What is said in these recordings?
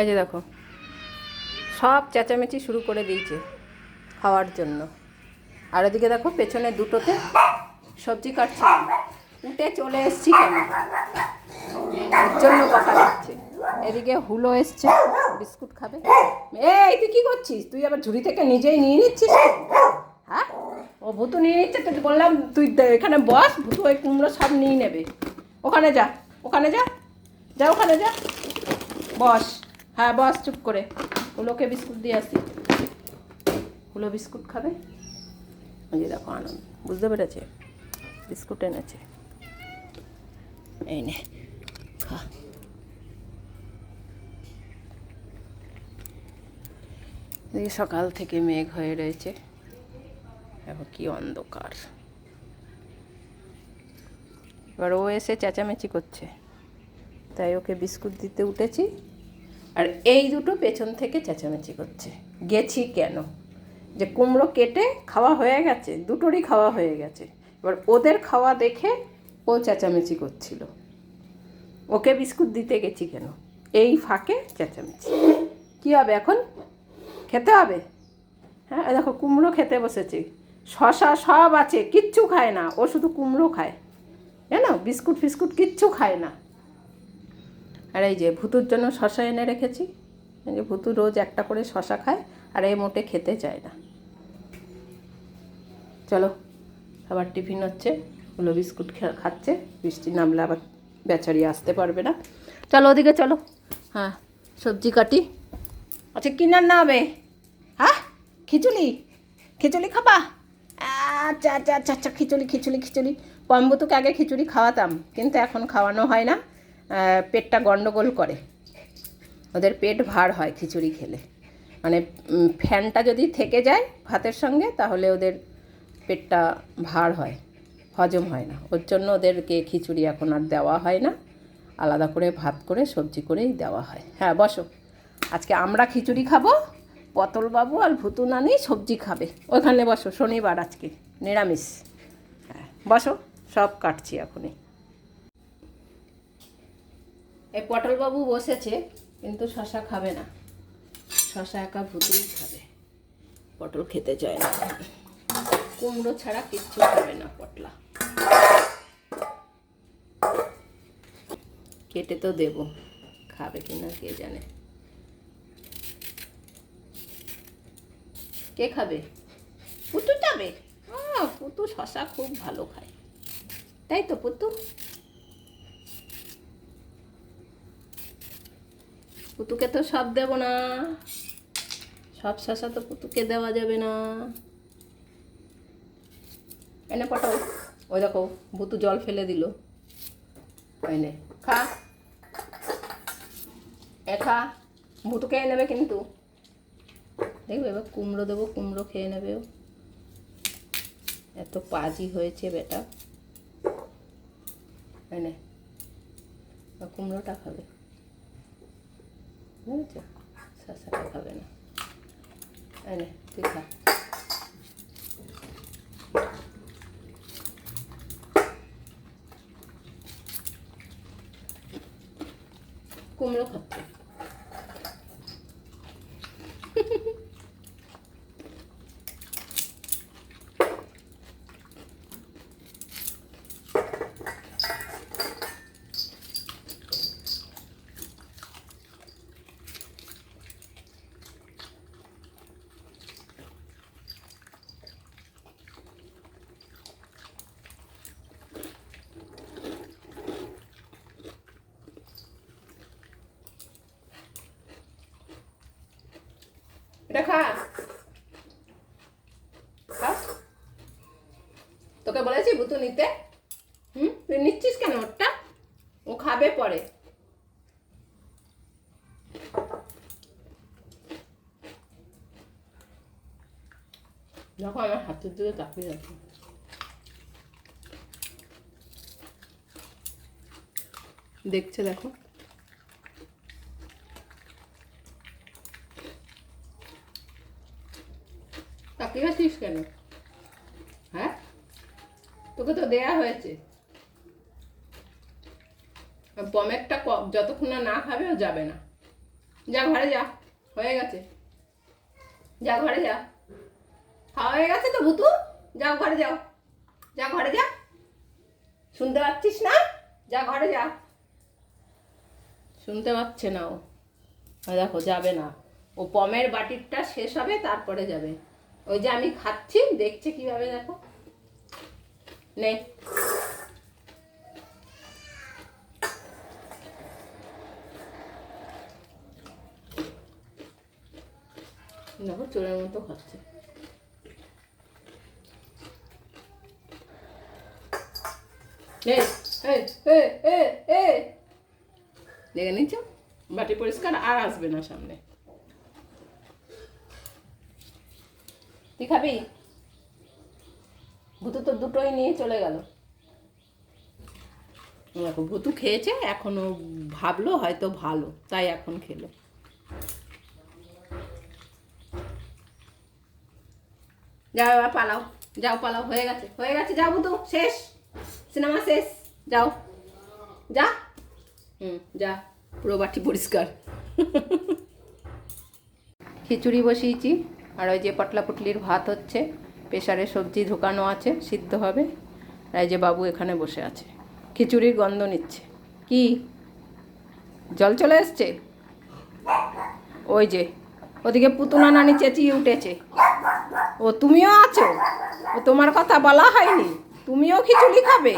এই যে দেখো, সব চেঁচামেচি শুরু করে দিয়েছে খাওয়ার জন্য। আর ওদিকে দেখো, পেছনে দুটোতে সবজি কাটছে। উঠে চলে এসছি কেন? এর জন্য কথা দিচ্ছে এদিকে হুলো এসছে, বিস্কুট খাবে। এই, তুই কি করছিস? তুই আবার ঝুড়ি থেকে নিজেই নিয়ে নিচ্ছিস? হ্যাঁ? ও ভুতু নিয়ে নিচ্ছে, তো বললাম তুই এখানে বস, ভুতু ওই কুমড়ো সব নিয়ে নেবে। ওখানে যা ওখানে যা যা, ওখানে যা। বস। হ্যাঁ বস, চুপ করে। হুলোকে বিস্কুট দিয়ে আসি। হুলো বিস্কুট খাবে? যে দেখো আনন্দ। বুঝতে পেরেছে? বিস্কুট এনেছে। এই নে, খা। সকাল থেকে মেঘ হয়ে রয়েছে। এখন কি অন্ধকার। এবার ও এসে চেঁচামেচি করছে। তাই ওকে বিস্কুট দিতে উঠেছি। আর এই দুটো পেছন থেকে চেঁচামেচি করছে। গেছি কেন? যে কুমড়ো কেটে খাওয়া হয়ে গেছে, দুটোরই খাওয়া হয়ে গেছে। এবার ওদের খাওয়া দেখে ও চেঁচামেচি করছিল। ওকে বিস্কুট দিতে গেছি কেন? এই ফাঁকে চেঁচামেচি। কী হবে এখন? খেতে হবে? হ্যাঁ দেখো কুমড়ো খেতে বসেছে। শশা সব আছে, কিচ্ছু খায় না। ও শুধু কুমড়ো খায়। জানো? বিস্কুট ফিস্কুট কিচ্ছু খায় না। আর এই যে ভুতুর জন্য শশা এনে রেখেছি। যে ভুতু রোজ একটা করে শশা খায়, আর এই মোটে খেতে চায় না। চলো, আবার টিফিন হচ্ছে, ওগুলো বিস্কুট খাচ্ছে, বৃষ্টি নামলে আবার বেচারি আসতে পারবে না। চলো ওদিকে চলো। হ্যাঁ সবজি কাটি। আচ্ছা কিনার না হবে? হ্যাঁ খিচুড়ি? খিচুড়ি খাবা? আচ্ছা আচ্ছা আচ্ছা আচ্ছা খিচুড়ি খিচুড়ি। খিচুড়ি পম্বতুকে আগে খিচুড়ি খাওয়াতাম, কিন্তু এখন খাওয়ানো হয় না। পেটটা গন্ডগোল করে। ওদের পেট ভার হয় খিচুড়ি খেলে। মানে ফ্যানটা যদি থেকে যায় ভাতের সঙ্গে, তাহলে ওদের পেটটা ভার হয়, হজম হয় না। ওর জন্য ওদেরকে খিচুড়ি এখন আর দেওয়া হয় না। আলাদা করে ভাত করে, সবজি করেই দেওয়া হয়। হ্যাঁ বসো। আজকে আমরা খিচুড়ি খাব, পটলবাবু আর ভুতু নানি সবজি খাবে। ওখানে বসো, শনিবার আজকে, নিরামিষ। হ্যাঁ বসো, সব কাটছি এখনই। এই পটলবাবু বসেছে, কিন্তু শশা খাবে না। শশা একা ভুতুই খাবে। পটল খেতে চায় না। কুমড়ো ছাড়া কিচ্ছু খাবে না পটলা। কেটে তো দেব, খাবে কি না কে জানে। কে খাবে? পুতু যাবে পুতু শশা খুব ভালো খায়। তাই তো, পুতু? পুতুকে তো সব দেব না। সব শশা তো পুতুকে দেওয়া যাবে না। এনে পটাও। ওই দেখো, ভুতু জল ফেলে দিল। এনে খা। এ খা। ভুতু খেয়ে নেবে কিন্তু। দেখবে এবার কুমড়ো দেবো, কুমড়ো খেয়ে নেবে এত পাজি হয়েছে বেটা। এনে কুমড়োটা খাবে। বুঝেছ শশাটা খাবে না এনে তুই খা কুমড়ো খাচ্ছে খা তোকে বলেছি বুতু নিতে হুম তুই নিচ্ছিস কেন ওরটা ও খাবে পরে দেখো আমার হাতের দিকে তাকিয়ে আছে দেখছে দেখো তাকিয়ে আছিস কেন? হ্যাঁ? তোকে তো দেয়া হয়েছে। পমেরটা যতক্ষণ না না খাবে ও যাবে না। যা ঘরে যা, হয়ে গেছে। যা ঘরে যা। খাওয়া হয়ে গেছে তো ভুতু? যাও ঘরে যাও যা ঘরে যা। শুনতে পাচ্ছিস না? যা ঘরে যা। শুনতে পাচ্ছে না ও। দেখো, যাবে না। ও পমের বাটিরটা শেষ হবে, তারপরে যাবে। ওই যে আমি খাচ্ছি, দেখছে কীভাবে দেখো। নে দেখো, চোরের মতো খাচ্ছে। দেখে নিচ্ছ? বাটি পরিষ্কার আর আসবে না সামনে। তুই খাবি? ভুতু তো দুটোই নিয়ে চলে গেল। দেখো, ভুতু খেয়েছে, এখনও ভাবলো, হয়তো ভালো, তাই এখন খেলো। যাও এবার পালাও, যাও পালাও, হয়ে গেছে হয়ে গেছে, যাও ভুতু, শেষ, সিনেমা শেষ, যাও, যা। হুম, যা, পুরো বাটি পরিষ্কার। খিচুড়ি বসিয়েছি। আর ওই যে পটলা পুটলির ভাত হচ্ছে প্রেশারে সবজি ঢোকানো আছে, সিদ্ধ হবে। আর যে বাবু এখানে বসে আছে, খিচুড়ির গন্ধ নিচ্ছে। কি? জল চলে এসছে? ওই যে, ওদিকে পুতুনা নানি চেঁচিয়ে উঠেছে। ও তুমিও আছো? ও তোমার কথা বলা হয়নি। তুমিও খিচুড়ি খাবে?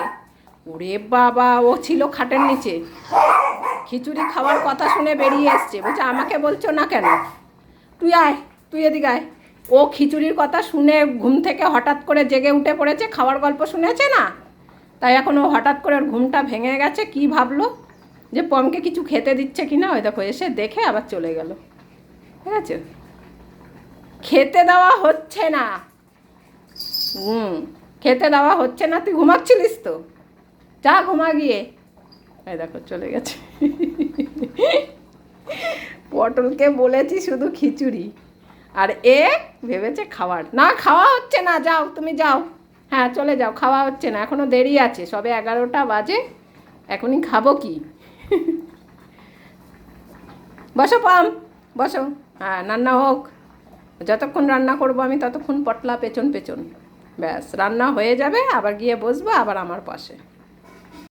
ওরে বাবা, ও ছিল খাটের নিচে। খিচুড়ি খাওয়ার কথা শুনে বেরিয়ে এসছে। বলছে, আমাকে বলছো না কেন? তুই আয়। তুই এদিকে আয়। ও খিচুড়ির কথা শুনে ঘুম থেকে হঠাৎ করে জেগে উঠে পড়েছে, খাওয়ার গল্প শুনেছে না? তাই এখন ও হঠাৎ করে ওর ঘুমটা ভেঙে গেছে, কি ভাবলো? যে পমকে কিছু খেতে দিচ্ছে কি না ওই দেখো, এসে দেখে আবার চলে গেল। ঠিক আছে? খেতে দেওয়া হচ্ছে না। হুম, খেতে দেওয়া হচ্ছে না, তুই ঘুমাচ্ছিলিস তো? যা ঘুমা গিয়ে। এই দেখো, চলে গেছে। পটলকে বলেছি শুধু খিচুড়ি। আর এ ভেবেছে খাওয়ার। না, খাওয়া হচ্ছে না, যাও, তুমি যাও। হ্যাঁ চলে যাও, খাওয়া হচ্ছে না, এখনও দেরি আছে, সবে এগারোটা বাজে, এখনই খাব কি? বসো, পাম, বসো। হ্যাঁ রান্না হোক। যতক্ষণ রান্না করব আমি, ততক্ষণ পটলা পেছন পেছন ব্যাস, রান্না হয়ে যাবে, আবার গিয়ে বসবো, আবার আমার পাশে।